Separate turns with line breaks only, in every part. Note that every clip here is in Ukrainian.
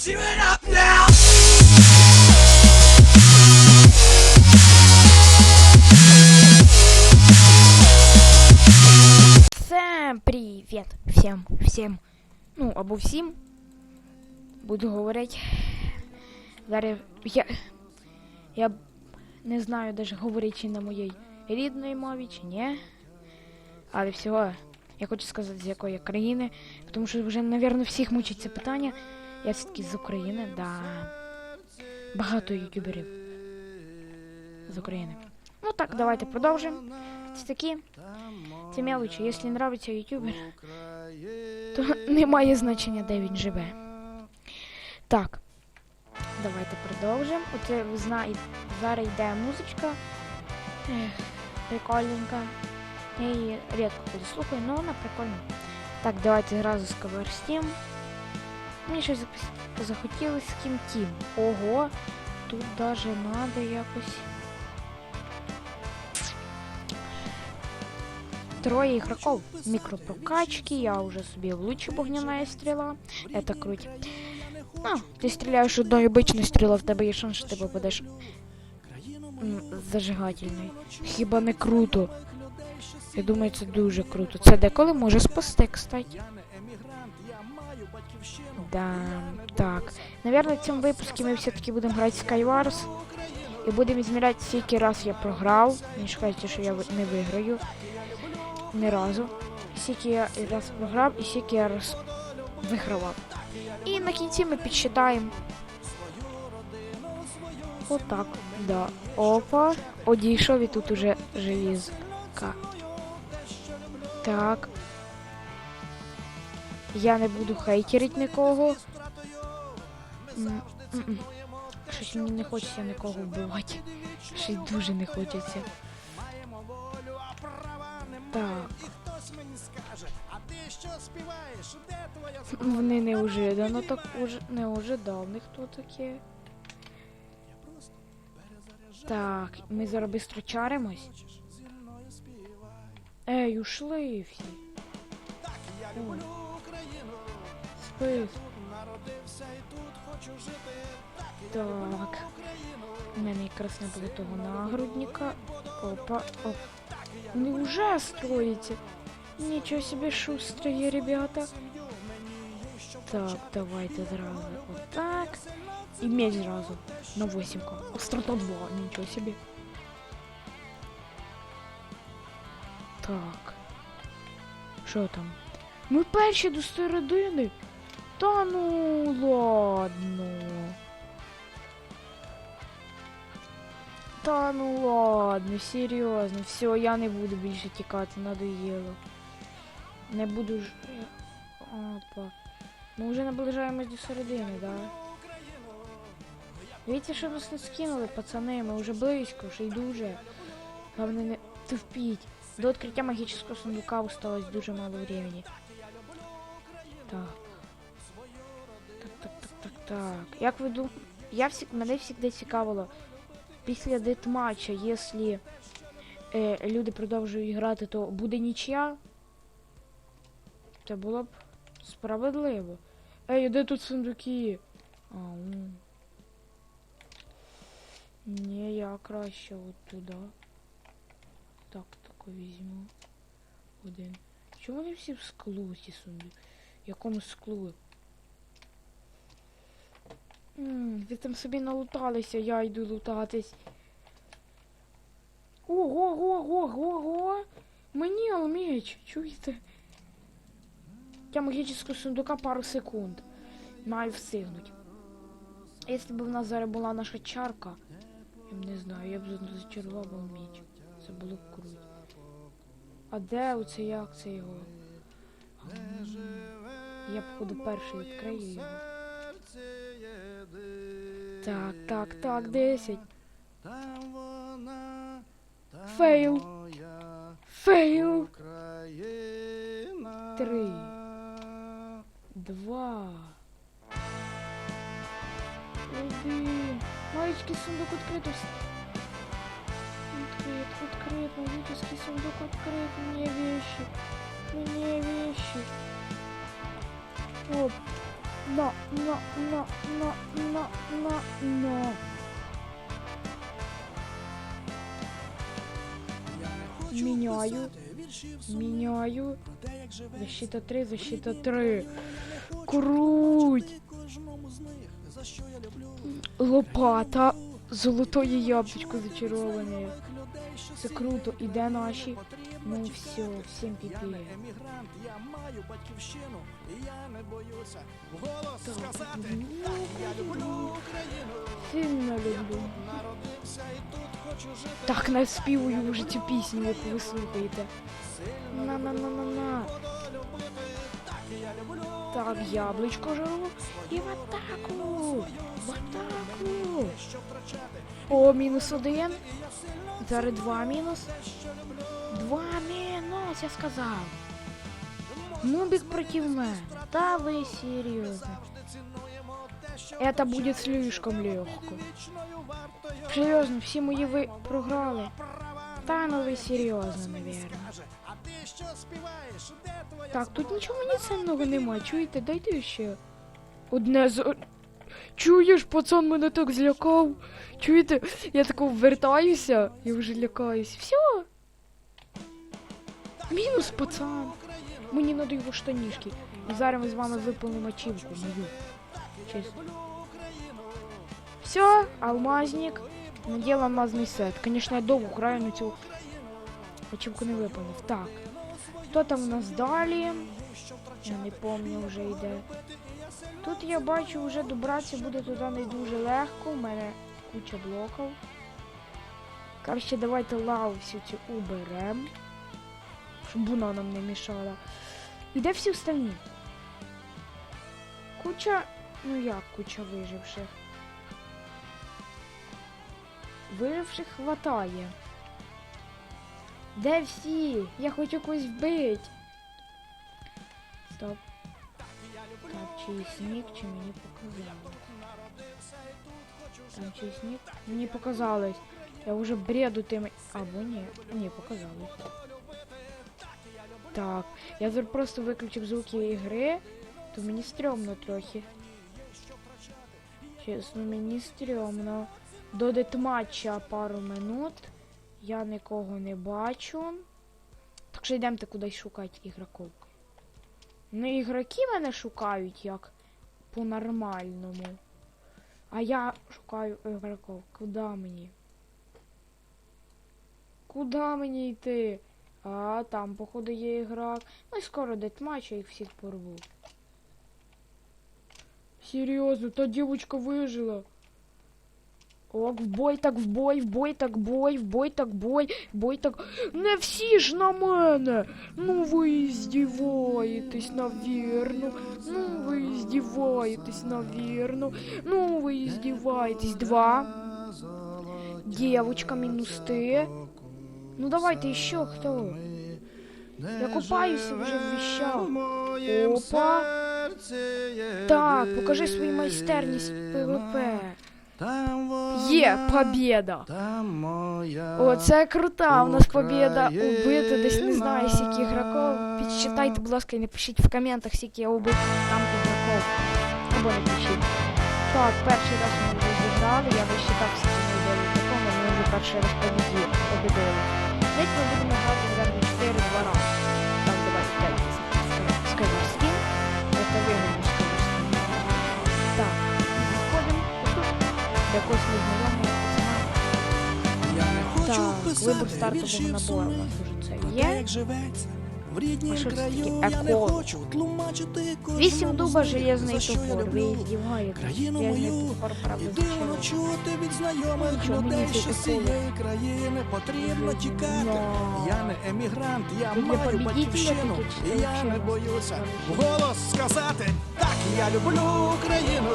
Всем привіт! Всім, всім. Ну, або всім. Буду говорити. Зараз я. Я не знаю даже говорити чи на моїй рідній мові, чи ні. Але всього, я хочу сказати, з якої країни. Тому що вже, мабуть, всіх мучить це питання. Я все-таки з України, да. Багато ютуберів з України. Ну так, давайте продовжимо. Це такі. Це мелочі. Якщо нравиться ютубер, то немає значення, де він живе. Так. Давайте продовжимо. Оце ви знаєте, зараз йде музичка. Прикольненька. Я її рідко коли слухаю, але вона прикольна. Так, давайте зразу сковорстім. Мені щось захотілося ким тім. Ого, тут даже надо якось. Трое игроков. Микропрокачки, я уже себе лучше огненная стрела. Это круть. А, ти стріляєш одною обичною стрілою, в тебе є шанс, що ти попадеш зажигательний. Хіба не круто? Я думаю, це дуже круто. Це деколи може спасти, кстати. Да, так. Наверное, в цьому випуску ми все-таки будемо грати в Skywars. І будемо зміряти, скільки раз я програв. Не шукайте, що я не виграю. Ні разу. Скільки я раз програв і скільки я раз вигравав. І на кінці ми підсчитаємо. Отак, да. Опа. Одійшов і тут уже желізка. Так. Я не буду хейтерити нікого. Щось мені не хочеться нікого вбивати. Щось дуже не хочеться. Так. Вони неожиданно так уже не ожидав ніхто таке. Так, ми зараз бистро чаримось. Ей, ушли всі. Ой. Спи. Так. У мене якраз не було того нагрудника. Опа, оп. Вони вже строїться. Нічого собі шустрые, ребята. Так, давайте зразу отак. І меч зразу на восімку. Острота 2, нічого собі. Так. Що там? Ми перші до середини. Та ну ладно. Та ну ладно, серйозно, все, я не буду більше тікати, надоїло. Не буду ж. Опа. Ми вже наближаємось до середини, да? Дивіться, що нас не скинули, пацани, ми вже близько, ще й дуже. Головне не тупіть. До відкриття магічного сундука осталось дуже мало времени. Так. Так, так, Так. Як ви думаєте? Я всі... Мене завжди цікавило. Після дитматча, якщо е, люди продовжують грати, то буде нічия. Це було б справедливо. Ей, де тут сундуки? Ау. Ні, я краще от туди. Так, тако візьму. Один. Чому вони всі в склу ці сундуки? Якому склу? М, ви там собі налуталися, я йду лутатись. Ого, ого, ого, ого. Мені алмеч, чуєте? Я магічного сундука пару секунд. Маю встигнуть. Якщо б в нас зараз була наша чарка, я б не знаю, я б зачарував алмеч. Це було б круто. А де оце як це його? Я походу перший відкрию його. Так, так, так, 10. Фейл. Фейл. Три. Два. Один. Маленький сундук відкрито. Открыт, открыт, магический сундук открыт. Мне вещи. Мне вещи. Оп. Но, но, но, но, но, но, но. Міняю. Міняю. Защита 3, защита 3. Круть. Лопата. Золотое яблучко зачароване. Це круто. І де наші? Ну все, всім піпі.
Емігрант, я маю батьківщину, і я не боюся. Голос
Так,
сказати,
ну,
так, я люблю Україну.
Сильно люблю.
Народився і тут хочу жити.
Так наспівую вже цю пісню, яку ви слухаєте. На-на-на-на-на.
Так,
яблучко жару. І в атаку. В атаку.
Що втрачати,
О, мінус один.
і я сильно
Зараз два мінус.
те, що люблю.
Два мінус, я сказав. Нубик проти мене. Та ви серйозно.
Завжди цінуємо те, що
Это будет слишком легко.
вічною вартою.
Серйозно, всі мої ви програли.
Права
Та ну ви серйозно, навірно.
Що співаєш? Де твоя
Так, тут нічого мені цінного немає. Чуєте, дайте ще. Одне з. Чуєш, пацан мене так злякав. Чуєте, я тако вертаюся і вже лякаюсь. Все. Мінус, пацан. Мені надо його штанішки. І зараз ми з вами виповнимо мою. Чесно. Все, алмазник. Надел алмазний сет. Конечно, я довго граю на цю ачівку не виповнив. Так. Хто там у нас далі? Я не пам'ятаю вже йде. Тут я бачу, вже добратися буде туди не дуже легко. У мене куча блоків. Коротше, давайте лаву всю цю уберем. Щоб вона нам не мішала. І де всі остальні? Куча. Ну як куча виживших? Виживших хватає. Де всі? Я хочу когось вбити. Стоп. Так, чий сніг, чи мені показалось? Там чий сніг? Мені показалось. Я вже бреду тими. Або ні. Ні, показалось. Так, я просто виключив звуки ігри, то мені стрьомно трохи. Чесно, мені стрьомно. До детматча пару минут. Я нікого не бачу. Так що йдемте кудись шукати ігроків. Ну, ігроки мене шукають як по-нормальному. А я шукаю ігроків. Куди мені? Куди мені йти? А, там, походу, є ігрок. Ну і скоро детматч, я їх всіх порву. Серйозно, та дівчинка вижила. Ок, в бой так в бой, в бой так бой, в бой так бой, в бой так. Не всі ж на мене. Ну ви здіваєтесь, навірно. Ну ви здіваєтесь, навірно. Ну ви здіваєтесь. Два. Дівчинка мінус ти. Ну давайте ще хто. Я купаюся вже в віщах. Опа. Так, покажи свою майстерність ПВП. Є побєда. О, це крута. У нас побєда убити десь не знаю скільки ігроків. Підсчитайте, будь ласка, і напишіть в коментах, скільки я убив там ігроків. Або не пишіть. Так, перший раз ми вже зіграли, я висчитав скільки ми йдемо ігроком, ми вже перший раз победили. Десь ми Так, стартового набору у нас уже це є. А що це таке?
Я не хочу тлумачити
Вісім дуба, железний
я
топор. Ви
люблю країну мою.
топор, правда,
І дивно чути від знайомих
Нічого, мені
людей,
цей
що з цієї країни потрібно тікати. Я не емігрант, я маю батьківщину, і я не боюся
вас
вголос сказати, так я люблю Україну.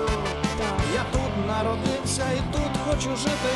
Так.
Я тут народився і тут хочу жити.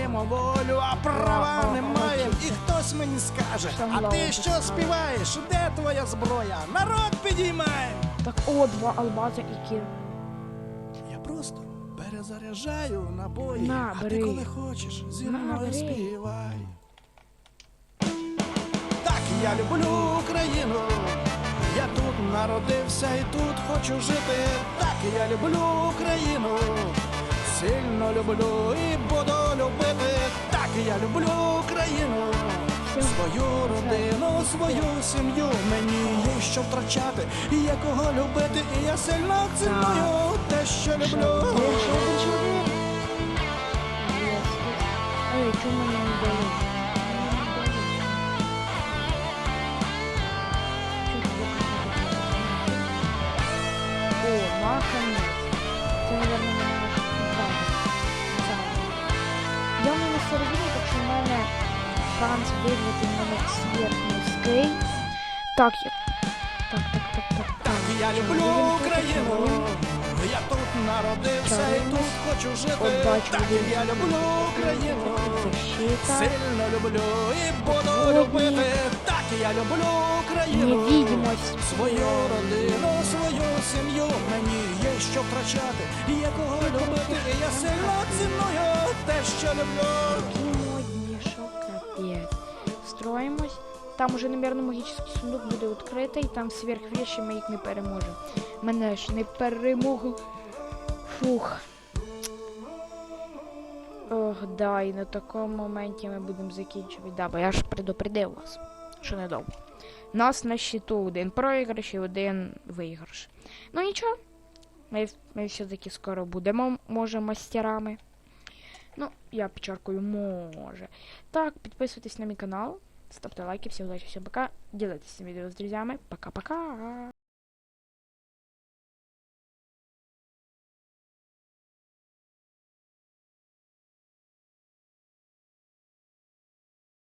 Маємо волю, а права не маємо. І хтось мені скаже, а ти що співаєш? Де твоя зброя? Народ підіймає.
Так, о, два албаза і кір.
Я просто перезаряджаю набої,
На,
а ти коли хочеш, зі мною співай. Так, я люблю Україну. Я тут народився і тут хочу жити. Так, я люблю Україну. Сильно люблю і буду любити. Так, я люблю Україну. Свою родину, свою сім'ю мені є що втрачати, і є кого любити, і я сильно ціную те, що люблю.
Чому не шанс виграти мене сверхнизький. Так, я... Так, так, так, так, так.
Я люблю Україну. Я тут народився і тут хочу жити. Так, я люблю Україну. Сильно люблю і буду любити. Так, я люблю Україну. Свою родину, свою сім'ю мені є що втрачати, є кого любити, і я сильно ціную те, що люблю.
Модні, що капець. Строїмось. Там уже, наверное, магічний сундук буде відкритий, там сверхвіші ми їх не переможемо. Мене ж не перемогли. Фух. Ох, да, і на такому моменті ми будемо закінчувати. Да, бо я ж предупредив вас, що недовго. Нас на щиту один програш і один виграш. Ну нічого. Ми, ми все-таки скоро будемо, може, мастерами. Ну, я підчеркую, може. Так, підписуйтесь на мій канал, ставте лайки, всем удачи, всем пока. Ділитесь цим видео с друзьями, Пока-пока.